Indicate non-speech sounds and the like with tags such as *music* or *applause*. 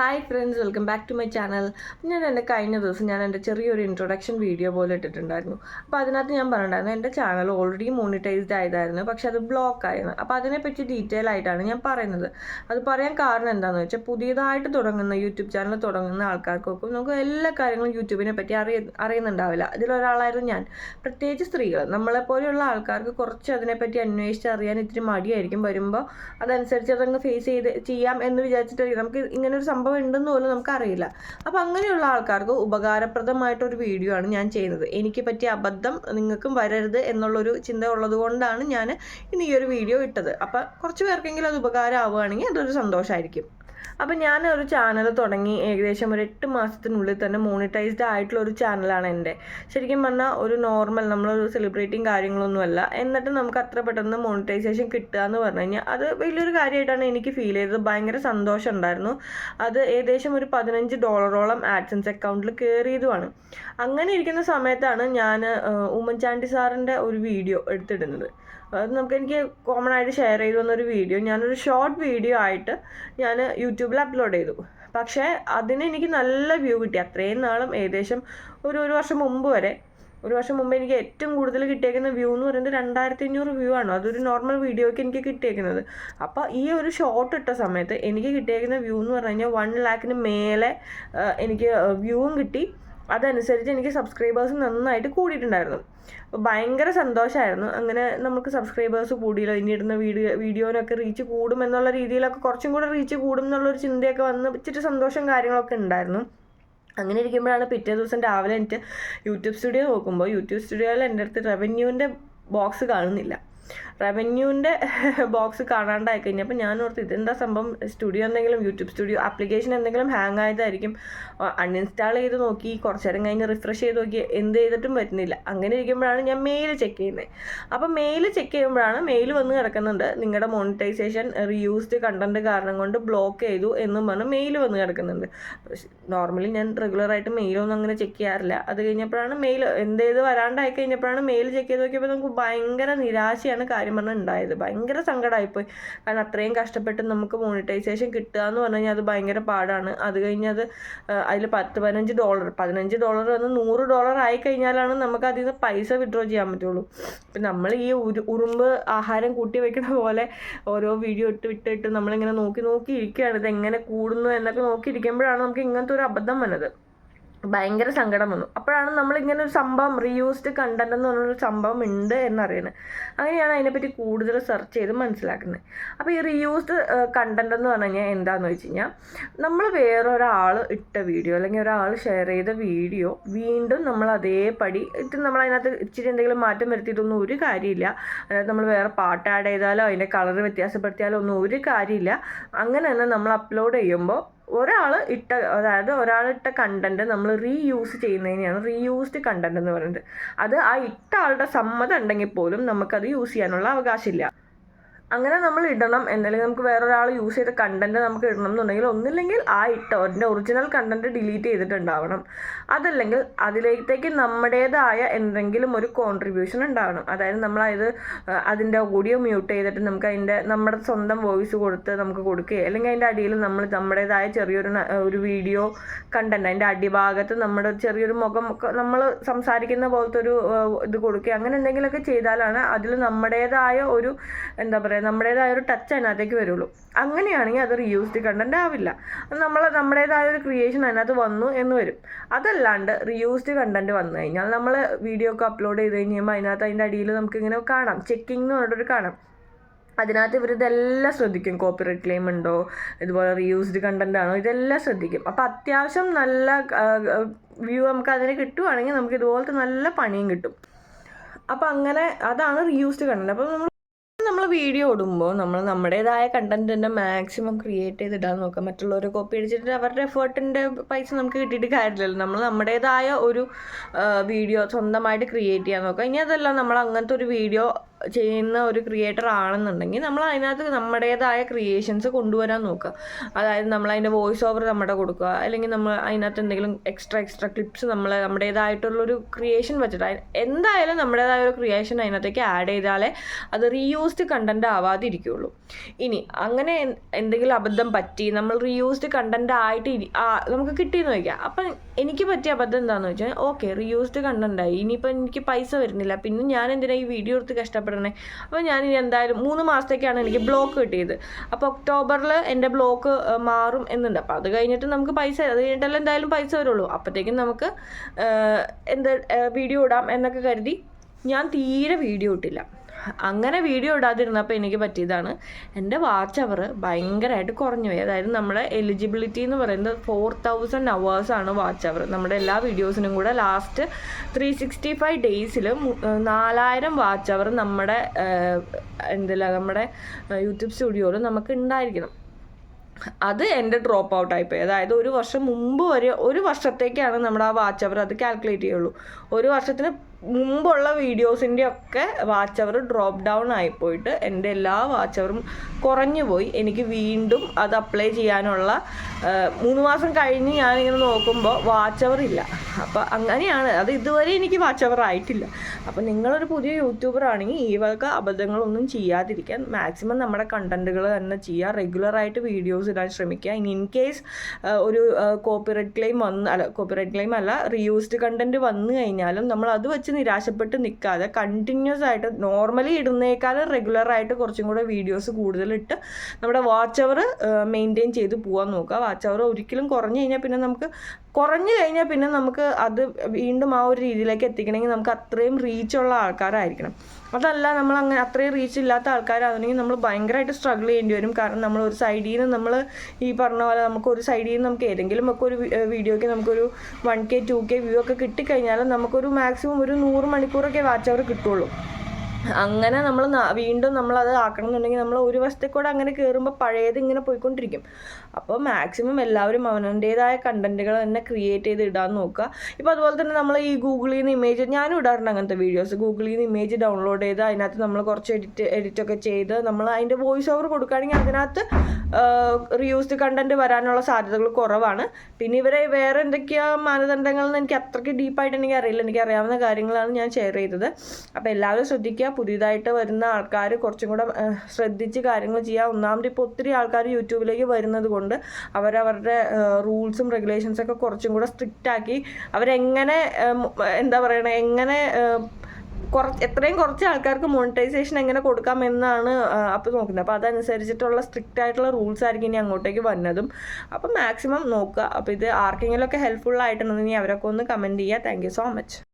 Hi friends welcome back to my channel ഞാൻ എന്റെ കഴിഞ്ഞ ദിവസം ഞാൻ എന്റെ ചെറിയൊരു ഇൻട്രൊഡക്ഷൻ വീഡിയോ പോലെ ഇട്ടിട്ടുണ്ടായിരുന്നു. അപ്പോൾ അതിനകത്ത് ഞാൻ പറഞ്ഞിട്ടുണ്ടായിരുന്നു എന്റെ ചാനൽ ഓൾറെഡി മോണിറ്റൈസ്ഡ് ആയതായിരുന്നു പക്ഷെ അത് ബ്ലോക്ക് ആയിരുന്നു അപ്പോൾ അതിനെപ്പറ്റി ഡീറ്റെയിൽ ആയിട്ടാണ് ഞാൻ പറയുന്നത്. അത് പറയാൻ കാരണം എന്താണെന്ന് വെച്ചാൽ പുതിയതായിട്ട് തുടങ്ങുന്ന യൂട്യൂബ് ചാനൽ തുടങ്ങുന്ന ആൾക്കാർക്കൊക്കെ നമുക്ക് എല്ലാ കാര്യങ്ങളും യൂട്യൂബിനെ പറ്റി അറിയ അറിയുന്നുണ്ടാവില്ല. അതിലൊരാളായിരുന്നു ഞാൻ. പ്രത്യേകിച്ച് സ്ത്രീകൾ നമ്മളെപ്പോലെയുള്ള ആൾക്കാർക്ക് കുറച്ച് അതിനെപ്പറ്റി അന്വേഷിച്ച് അറിയാൻ ഇത്തിരി മടിയായിരിക്കും. വരുമ്പോൾ അതനുസരിച്ച് അതങ്ങ് ഫേസ് ചെയ്ത് ചെയ്യാം എന്ന് വിചാരിച്ചിട്ട് നമുക്ക് ഇങ്ങനൊരു ഒരു സംഭവം ഉണ്ടെന്ന് പോലും നമുക്കറിയില്ല. അപ്പോൾ അങ്ങനെയുള്ള ആൾക്കാർക്ക് ഉപകാരപ്രദമായിട്ടൊരു വീഡിയോ ആണ് ഞാൻ ചെയ്യുന്നത്. എനിക്ക് പറ്റിയ അബദ്ധം നിങ്ങൾക്കും വരരുത് എന്നുള്ളൊരു ചിന്ത ഉള്ളത് കൊണ്ടാണ് ഞാൻ ഇന്ന് ഈ ഒരു വീഡിയോ ഇട്ടത്. അപ്പോൾ കുറച്ച് പേർക്കെങ്കിലും അത് ഉപകാരമാവുകയാണെങ്കിൽ അതൊരു സന്തോഷമായിരിക്കും അപ്പം ഞാൻ ഒരു ചാനൽ തുടങ്ങി ഏകദേശം ഒരു എട്ട് മാസത്തിനുള്ളിൽ തന്നെ മോണിറ്റൈസ്ഡ് ആയിട്ടുള്ള ഒരു ചാനലാണ് എന്റെ. ശരിക്കും പറഞ്ഞാൽ ഒരു നോർമൽ നമ്മളൊരു സെലിബ്രേറ്റിംഗ് കാര്യങ്ങളൊന്നുമല്ല. എന്നിട്ട് നമുക്ക് അത്ര പെട്ടെന്ന് മോണിറ്റൈസേഷൻ കിട്ടുക എന്ന് പറഞ്ഞു കഴിഞ്ഞാൽ അത് വലിയൊരു കാര്യമായിട്ടാണ് എനിക്ക് ഫീൽ ചെയ്തത്. ഭയങ്കര സന്തോഷം ഉണ്ടായിരുന്നു. അത് ഏകദേശം ഒരു പതിനഞ്ച് ഡോളറോളം ആഡ്സൻസ് അക്കൗണ്ടിൽ കയറിയതുമാണ് അങ്ങനെ ഇരിക്കുന്ന സമയത്താണ് ഞാൻ ഉമ്മൻചാണ്ടി സാറിന്റെ ഒരു വീഡിയോ എടുത്തിടുന്നത്. അത് നമുക്ക് എനിക്ക് കോമൺ ആയിട്ട് ഷെയർ ചെയ്തു തന്നൊരു വീഡിയോ ഞാനൊരു ഷോർട്ട് വീഡിയോ ആയിട്ട് ഞാൻ യൂട്യൂബിൽ അപ്ലോഡ് ചെയ്തു. പക്ഷേ അതിന് എനിക്ക് നല്ല വ്യൂ കിട്ടി. അത്രയും നാളും ഏകദേശം ഒരു ഒരു വർഷം മുമ്പ് വരെ ഒരു വർഷം മുമ്പ് എനിക്ക് ഏറ്റവും കൂടുതൽ കിട്ടിയേക്കുന്ന വ്യൂ എന്ന് പറയുന്നത് രണ്ടായിരത്തി അഞ്ഞൂറ് വ്യൂ ആണ്. അതൊരു നോർമൽ വീഡിയോയ്ക്ക് എനിക്ക് കിട്ടിയേക്കുന്നത്. അപ്പോൾ ഈ ഒരു ഷോർട്ട് ഇട്ട സമയത്ത് എനിക്ക് കിട്ടിയേക്കുന്ന വ്യൂ എന്ന് പറഞ്ഞു കഴിഞ്ഞാൽ വൺ ലാക്കിന് മേലെ എനിക്ക് വ്യൂവും കിട്ടി. അതനുസരിച്ച് എനിക്ക് സബ്സ്ക്രൈബേഴ്സ് നന്നായിട്ട് കൂടിയിട്ടുണ്ടായിരുന്നു. അപ്പോൾ ഭയങ്കര സന്തോഷമായിരുന്നു അങ്ങനെ നമുക്ക് സബ്സ്ക്രൈബേഴ്സ് കൂടിയല്ലോ. ഇനി ഇടുന്ന വീഡിയോ വീഡിയോനൊക്കെ റീച്ച് കൂടും എന്നുള്ള രീതിയിലൊക്കെ കുറച്ചും കൂടെ റീച്ച് കൂടും എന്നുള്ളൊരു ചിന്തയൊക്കെ വന്ന് ഇച്ചിരി സന്തോഷം കാര്യങ്ങളൊക്കെ ഉണ്ടായിരുന്നു. അങ്ങനെ ഇരിക്കുമ്പോഴാണ് പിറ്റേ ദിവസം രാവിലെ എനിക്ക് യൂട്യൂബ് സ്റ്റുഡിയോ നോക്കുമ്പോൾ യൂട്യൂബ് സ്റ്റുഡിയോയിൽ എന്റെ അടുത്ത് റവന്യൂവിന്റെ ബോക്സ് കാണുന്നില്ല. റവന്യൂവിന്റെ *laughs* ബോക്സ് കാണാണ്ടായി കഴിഞ്ഞപ്പോൾ ഞാൻ ഓർത്ത് ഇതെന്താ സംഭവം? സ്റ്റുഡിയോ എന്തെങ്കിലും യൂട്യൂബ് സ്റ്റുഡിയോ ആപ്ലിക്കേഷൻ എന്തെങ്കിലും ഹാങ് ആയതായിരിക്കും. അൺഇൻസ്റ്റാൾ ചെയ്ത് നോക്കി കുറച്ച് നേരം കഴിഞ്ഞ് റിഫ്രഷ് ചെയ്ത് നോക്കി എന്ത് ചെയ്തിട്ടും പറ്റുന്നില്ല അങ്ങനെ ഇരിക്കുമ്പോഴാണ് ഞാൻ മെയിൽ ചെക്ക് ചെയ്യുന്നത് അപ്പോൾ മെയിൽ ചെക്ക് ചെയ്യുമ്പോഴാണ് മെയിൽ വന്ന് കിടക്കുന്നുണ്ട്. നിങ്ങളുടെ മോണിറ്റൈസേഷൻ റീയൂസ്ഡ് കണ്ടന്റ് കാരണം കൊണ്ട് ബ്ലോക്ക് ചെയ്തു എന്നും പറഞ്ഞ് മെയിൽ വന്ന് കിടക്കുന്നുണ്ട്. നോർമലി ഞാൻ റെഗുലറായിട്ട് മെയിലൊന്നും അങ്ങനെ ചെക്ക് ചെയ്യാറില്ല. അത് കഴിഞ്ഞപ്പോഴാണ് മെയിൽ എന്ത് ചെയ്ത് വരാണ്ടായി കഴിഞ്ഞപ്പോഴാണ് മെയിൽ ചെക്ക് ചെയ്ത് നോക്കിയപ്പോൾ നമുക്ക് ഭയങ്കര നിരാശയാണ്. കാര്യം പറഞ്ഞാൽ ഉണ്ടായത് ഭയങ്കര സങ്കടമായിപ്പോയി കാരണം അത്രയും കഷ്ടപ്പെട്ട് നമുക്ക് മോണിറ്റൈസേഷൻ കിട്ടുക എന്ന് പറഞ്ഞു കഴിഞ്ഞാൽ അത് ഭയങ്കര പാടാണ്. അത് കഴിഞ്ഞത് അതിൽ പത്ത് പതിനഞ്ച് ഡോളർ പതിനഞ്ച് ഡോളർ വന്ന് നൂറ് ഡോളർ ആയി കഴിഞ്ഞാലാണ് നമുക്ക് അതിൽ നിന്ന് പൈസ വിഡ്രോ ചെയ്യാൻ പറ്റുള്ളൂ. ഇപ്പം നമ്മൾ ഈ ഉരു ഉറുമ്പ് ആഹാരം കൂട്ടി വെക്കുന്ന പോലെ ഓരോ വീഡിയോ ഇട്ട് വിട്ടിട്ട് നമ്മളിങ്ങനെ നോക്കി നോക്കി ഇരിക്കുകയാണ്. ഇത് എങ്ങനെ കൂടുന്നു എന്നൊക്കെ നോക്കി ഇരിക്കുമ്പോഴാണ് നമുക്ക് ഇങ്ങനത്തെ ഒരു അബദ്ധം വന്നത്. ഭയങ്കര സങ്കടം വന്നു. അപ്പോഴാണ് നമ്മൾ ഇങ്ങനെ ഒരു സംഭവം റീയൂസ്ഡ് കണ്ടന്റ് എന്ന് പറഞ്ഞൊരു സംഭവം ഉണ്ട് എന്നറിയണത് അങ്ങനെയാണ് അതിനെപ്പറ്റി കൂടുതൽ സെർച്ച് ചെയ്ത് മനസ്സിലാക്കുന്നത്. അപ്പോൾ ഈ റീയൂസ്ഡ് കണ്ടന്റ് എന്ന് പറഞ്ഞു കഴിഞ്ഞാൽ എന്താണെന്ന് വെച്ച് കഴിഞ്ഞാൽ നമ്മൾ വേറൊരാൾ ഇട്ട വീഡിയോ അല്ലെങ്കിൽ ഒരാൾ ഷെയർ ചെയ്ത വീഡിയോ വീണ്ടും നമ്മൾ അതേപടി ഇത് നമ്മൾ അതിനകത്ത് ഇച്ചിരി എന്തെങ്കിലും മാറ്റം വരുത്തിയിട്ടൊന്നും ഒരു കാര്യമില്ല. അതായത് നമ്മൾ വേറെ പാട്ട് ആഡ് ചെയ്താലോ അതിന്റെ കളർ വ്യത്യാസപ്പെടുത്തിയാലോ ഒന്നും ഒരു കാര്യമില്ല. അങ്ങനെ തന്നെ നമ്മൾ അപ്ലോഡ് ചെയ്യുമ്പോൾ ഒരാൾ ഇട്ട അതായത് ഒരാൾ ഇട്ട കണ്ടന്റ് നമ്മൾ റീയൂസ് ചെയ്യുന്നതിനെയാണ് റീയൂസ്ഡ് കണ്ടന്റ് എന്ന് പറയുന്നത്. അത് ആ ഇട്ട ആളുടെ സമ്മതം ഉണ്ടെങ്കിൽ പോലും നമുക്കത് യൂസ് ചെയ്യാനുള്ള അവകാശമില്ല. അങ്ങനെ നമ്മൾ ഇടണം. എന്നല്ലെങ്കിൽ നമുക്ക് വേറൊരാൾ യൂസ് ചെയ്ത കണ്ടന്റ് നമുക്ക് ഇടണം എന്നുണ്ടെങ്കിൽ ഒന്നില്ലെങ്കിൽ ആ ഇട്ട അതിന്റെ ഒറിജിനൽ കണ്ടന്റ് ഡിലീറ്റ് ചെയ്തിട്ടുണ്ടാവണം. അതല്ലെങ്കിൽ അതിലേക്ക് നമ്മുടേതായ എന്തെങ്കിലും ഒരു കോൺട്രിബ്യൂഷൻ ഉണ്ടാവണം. അതായത് നമ്മൾ അത് അതിന്റെ ഓഡിയോ മ്യൂട്ട് ചെയ്തിട്ട് നമുക്ക് അതിന്റെ നമ്മുടെ സ്വന്തം വോയിസ് കൊടുത്ത് നമുക്ക് കൊടുക്കുകയോ അല്ലെങ്കിൽ അതിന്റെ അടിയിൽ നമ്മൾ നമ്മുടേതായ ചെറിയൊരു ഒരു വീഡിയോ കണ്ടന്റ് അതിന്റെ അടിഭാഗത്ത് നമ്മുടെ ചെറിയൊരു മുഖം നമ്മൾ സംസാരിക്കുന്ന പോലത്തെ ഒരു ഇത് കൊടുക്കുക അങ്ങനെ എന്തെങ്കിലുമൊക്കെ ചെയ്താലാണ് അതിൽ നമ്മുടേതായ ഒരു എന്താ പറയുക നമ്മുടേതായ ഒരു ടച്ച് അതിനകത്തേക്ക് വരുള്ളൂ. അങ്ങനെയാണെങ്കിൽ അത് റീയൂസ്ഡ് കണ്ടന്റ് ആവില്ല. നമ്മൾ നമ്മുടേതായ ഒരു ക്രിയേഷൻ അതിനകത്ത് വന്നു എന്ന് വരും. അതല്ലാണ്ട് റീയൂസ്ഡ് കണ്ടന്റ് വന്നു കഴിഞ്ഞാൽ നമ്മൾ വീഡിയോ ഒക്കെ അപ്ലോഡ് ചെയ്ത് കഴിഞ്ഞാൽ അതിനകത്ത് അതിന്റെ അടിയിൽ നമുക്ക് ഇങ്ങനെ കാണാം. ചെക്കിംഗ് എന്ന് പറഞ്ഞിട്ടൊരു കാണാം. അതിനകത്ത് ഇവർ ഇതെല്ലാം ശ്രദ്ധിക്കും. കോപ്പിറൈറ്റ് ക്ലെയിം ഉണ്ടോ? ഇതുപോലെ റീയൂസ്ഡ് കണ്ടന്റ് ആണോ? ഇതെല്ലാം ശ്രദ്ധിക്കും. അപ്പോൾ അത്യാവശ്യം നല്ല വ്യൂ നമുക്ക് അതിന് കിട്ടുവാണെങ്കിൽ നമുക്ക് ഇതുപോലത്തെ നല്ല പണിയും കിട്ടും. അപ്പോൾ അങ്ങനെ അതാണ് റീയൂസ്ഡ് കണ്ടന്റ് അപ്പോൾ നമ്മൾ നമ്മൾ വീഡിയോ ഇടുമ്പോൾ നമ്മൾ നമ്മുടേതായ കണ്ടന്റ് തന്നെ മാക്സിമം ക്രിയേറ്റ് ചെയ്തിടാൻ നോക്കാം. മറ്റുള്ളവരെ കോപ്പി അടിച്ചിട്ട് അവരുടെ എഫേർട്ടിന്റെ പൈസ നമുക്ക് കിട്ടിയിട്ട് കാര്യമില്ലല്ലോ. നമ്മൾ നമ്മുടേതായ ഒരു വീഡിയോ സ്വന്തമായിട്ട് ക്രിയേറ്റ് ചെയ്യാൻ നോക്കാം. ഇനി അതല്ല നമ്മൾ അങ്ങനത്തെ ഒരു വീഡിയോ ചെയ്യുന്ന ഒരു ക്രിയേറ്റർ ആണെന്നുണ്ടെങ്കിൽ നമ്മൾ അതിനകത്ത് നമ്മുടേതായ ക്രിയേഷൻസ് കൊണ്ടുവരാൻ നോക്കുക. അതായത് നമ്മൾ അതിന്റെ വോയിസ് ഓവർ നമ്മുടെ കൊടുക്കുക. അല്ലെങ്കിൽ നമ്മൾ അതിനകത്ത് എന്തെങ്കിലും എക്സ്ട്രാ എക്സ്ട്രാ ക്ലിപ്സ് നമ്മൾ നമ്മുടേതായിട്ടുള്ളൊരു ക്രിയേഷൻ വെച്ചിട്ട് എന്തായാലും നമ്മുടേതായ ഒരു ക്രിയേഷൻ അതിനകത്തേക്ക് ആഡ് ചെയ്താലേ അത് റീയൂസ്ഡ് കണ്ടന്റ് ആവാതിരിക്കുള്ളൂ ഇനി അങ്ങനെ എന്തെങ്കിലും അബദ്ധം പറ്റി നമ്മൾ റീയൂസ്ഡ് കണ്ടന്റ് ആയിട്ട് നമുക്ക് കിട്ടിയെന്ന് വയ്ക്കാം. അപ്പം എനിക്ക് പറ്റിയ അബദ്ധം എന്താണെന്ന് വെച്ചാൽ ഓക്കെ റീയൂസ്ഡ് കണ്ടന്റായി ഇനിയിപ്പോൾ എനിക്ക് പൈസ വരുന്നില്ല. പിന്നെ ഞാൻ എന്തിനാ ഈ വീഡിയോ എടുത്ത് കഷ്ടപ്പെടണേ അപ്പോൾ ഞാൻ ഇനി എന്തായാലും മൂന്ന് മാസത്തേക്കാണ് എനിക്ക് ബ്ലോക്ക് കിട്ടിയത്. അപ്പോൾ ഒക്ടോബറിൽ എന്റെ ബ്ലോക്ക് മാറും എന്നുണ്ട്. അപ്പോൾ അത് കഴിഞ്ഞിട്ട് നമുക്ക് പൈസ അത് കഴിഞ്ഞിട്ടല്ല എന്തായാലും പൈസ വരുള്ളൂ. അപ്പോഴത്തേക്കും നമുക്ക് എന്ത് വീഡിയോ ഇടാം എന്നൊക്കെ കരുതി ഞാൻ തീരെ വീഡിയോ ഇട്ടില്ല. അങ്ങനെ വീഡിയോ ഇടാതിരുന്നപ്പോൾ എനിക്ക് പറ്റിയതാണ്. എന്റെ വാച്ച് അവർ ഭയങ്കരമായിട്ട് കുറഞ്ഞു പോയി. അതായത് നമ്മുടെ എലിജിബിലിറ്റി എന്ന് പറയുന്നത് ഫോർ തൗസൻഡ് അവേഴ്സാണ് വാച്ച് അവർ. നമ്മുടെ എല്ലാ വീഡിയോസിനും കൂടെ ലാസ്റ്റ് ത്രീ സിക്സ്റ്റി ഫൈവ് ഡേയ്സിൽ നാലായിരം വാച്ച് അവർ നമ്മുടെ എന്തില്ല നമ്മുടെ യൂട്യൂബ് സ്റ്റുഡിയോയിൽ നമുക്ക് ഉണ്ടായിരിക്കണം. അത് എന്റെ ഡ്രോപ്പ് ഔട്ട് ആയിപ്പോയി അതായത് ഒരു വർഷം മുമ്പ് വരെ ഒരു വർഷത്തേക്കാണ് നമ്മുടെ ആ വാച്ച് അവർ അത് കാൽക്കുലേറ്റ് ചെയ്യുള്ളൂ. ഒരു വർഷത്തിന് മുമ്പുള്ള വീഡിയോസിന്റെ ഒക്കെ വാച്ച് അവർ ഡ്രോപ്പ് ഡൗൺ ആയിപ്പോയിട്ട് എന്റെ എല്ലാ വാച്ച് അവറും കുറഞ്ഞു പോയി. എനിക്ക് വീണ്ടും അത് അപ്ലൈ ചെയ്യാനുള്ള മൂന്ന് മാസം കഴിഞ്ഞ് ഞാനിങ്ങനെ നോക്കുമ്പോൾ വാച്ച് അവർ ഇല്ല. അപ്പോൾ അങ്ങനെയാണ്. അത് ഇതുവരെ എനിക്ക് വാച്ച് അവർ ആയിട്ടില്ല. അപ്പോൾ നിങ്ങളൊരു പുതിയ യൂട്യൂബർ ആണെങ്കിൽ ഈ വക അബദ്ധങ്ങളൊന്നും ചെയ്യാതിരിക്കാൻ മാക്സിമം നമ്മുടെ കണ്ടന്റുകൾ തന്നെ ചെയ്യുക. റെഗുലറായിട്ട് വീഡിയോസ് ഇടാൻ ശ്രമിക്കുക. ഇനി ഇൻ കേസ് ഒരു കോപ്പിറൈറ്റ് ക്ലെയിം വന്ന് അല്ല കോപ്പിറൈറ്റ് ക്ലെയിം അല്ല റീയൂസ്ഡ് കണ്ടന്റ് വന്നു കഴിഞ്ഞാലും നമ്മൾ അത് വെച്ച് നിരാശപ്പെട്ട് നിൽക്കാതെ കണ്ടിന്യൂസ് ആയിട്ട് നോർമലി ഇടുന്നേക്കാളും റെഗുലറായിട്ട് കുറച്ചും കൂടെ വീഡിയോസ് കൂടുതലിട്ട് നമ്മുടെ വാച്ച് അവർ മെയിന്റെയിൻ ചെയ്ത് പോകാൻ നോക്കുക വാച്ച് അവർ ഒരിക്കലും കുറഞ്ഞു കഴിഞ്ഞാൽ പിന്നെ നമുക്ക് കുറഞ്ഞു കഴിഞ്ഞാൽ പിന്നെ നമുക്ക് അത് വീണ്ടും ആ ഒരു രീതിയിലേക്ക് എത്തിക്കണമെങ്കിൽ നമുക്ക് അത്രയും റീച്ചുള്ള ആൾക്കാരായിരിക്കണം. അതല്ല നമ്മൾ അങ്ങനെ അത്രയും റീച്ച് ഇല്ലാത്ത ആൾക്കാരാണെങ്കിൽ നമ്മൾ ഭയങ്കരമായിട്ട് സ്ട്രഗിൾ ചെയ്യേണ്ടി വരും. കാരണം നമ്മൾ ഒരു സൈഡിൽ നിന്ന് നമ്മൾ ഈ പറഞ്ഞ പോലെ നമുക്ക് ഒരു സൈഡിൽ നിന്ന് നമുക്ക് ഏതെങ്കിലും ഒക്കെ ഒരു വീഡിയോയ്ക്ക് നമുക്കൊരു one K two K view ഒക്കെ കിട്ടിക്കഴിഞ്ഞാൽ നമുക്കൊരു മാക്സിമം ഒരു നൂറ് മണിക്കൂറൊക്കെ വാച്ച് അവർ കിട്ടുള്ളൂ. അങ്ങനെ നമ്മൾ വീണ്ടും നമ്മൾ അത് ആക്കണം എന്നുണ്ടെങ്കിൽ നമ്മൾ ഒരു വശത്തെ കൂടെ അങ്ങനെ കയറുമ്പോൾ പഴയത് ഇങ്ങനെ പോയിക്കൊണ്ടിരിക്കും. അപ്പോൾ മാക്സിമം എല്ലാവരും അവനവന്റേതായ കണ്ടന്റുകൾ തന്നെ ക്രിയേറ്റ് ചെയ്ത് ഇടാൻ നോക്കുക. ഇപ്പോൾ അതുപോലെ തന്നെ നമ്മൾ ഈ ഗൂഗിളിൽ നിന്ന് ഇമേജ് ഞാനും ഇടാറുണ്ട് അങ്ങനത്തെ വീഡിയോസ്. ഗൂഗിളിൽ നിന്ന് ഇമേജ് ഡൗൺലോഡ് ചെയ്ത് അതിനകത്ത് നമ്മൾ കുറച്ച് എഡിറ്റ് എഡിറ്റൊക്കെ ചെയ്ത് നമ്മൾ അതിന്റെ വോയിസ് ഓവർ കൊടുക്കുകയാണെങ്കിൽ അതിനകത്ത് റീയൂസ്ഡ് കണ്ടന്റ് വരാനുള്ള സാധ്യതകൾ കുറവാണ്. പിന്നെ ഇവരെ വേറെ എന്തൊക്കെയാ മാനദണ്ഡങ്ങൾ എന്ന് എനിക്ക് അത്രയ്ക്ക് ഡീപ്പായിട്ട് എനിക്ക് അറിയില്ല. എനിക്ക് അറിയാവുന്ന കാര്യങ്ങളാണ് ഞാൻ ഷെയർ ചെയ്തത്. അപ്പോൾ എല്ലാവരും ശ്രദ്ധിക്കുക. പുതിയതായിട്ട് വരുന്ന ആൾക്കാർ കുറച്ചും കൂടെ ശ്രദ്ധിച്ച് കാര്യങ്ങൾ ചെയ്യുക. ഒന്നാമത് ഇപ്പോൾ ഒത്തിരി ആൾക്കാർ യൂട്യൂബിലേക്ക് വരുന്നത് കൊണ്ട് അവരവരുടെ റൂൾസും റെഗുലേഷൻസൊക്കെ കുറച്ചും കൂടെ സ്ട്രിക്റ്റ് ആക്കി അവരെങ്ങനെ എന്താ പറയണേ എങ്ങനെ കുറച്ച് എത്രയും കുറച്ച് ആൾക്കാർക്ക് മോണിറ്റൈസേഷൻ എങ്ങനെ കൊടുക്കാം എന്നാണ് അപ്പോൾ നോക്കുന്നത്. അപ്പോൾ അതനുസരിച്ചിട്ടുള്ള സ്ട്രിക്റ്റ് ആയിട്ടുള്ള റൂൾസ് ആയിരിക്കും ഇനി അങ്ങോട്ടേക്ക് വന്നതും. അപ്പം മാക്സിമം നോക്കുക. അപ്പോൾ ഇത് ആർക്കെങ്കിലും ഒക്കെ ഹെൽപ്ഫുൾ ആയിട്ടുണ്ടെങ്കിൽ അവരൊക്കെ ഒന്ന് കമന്റ് ചെയ്യുക. Thank you so much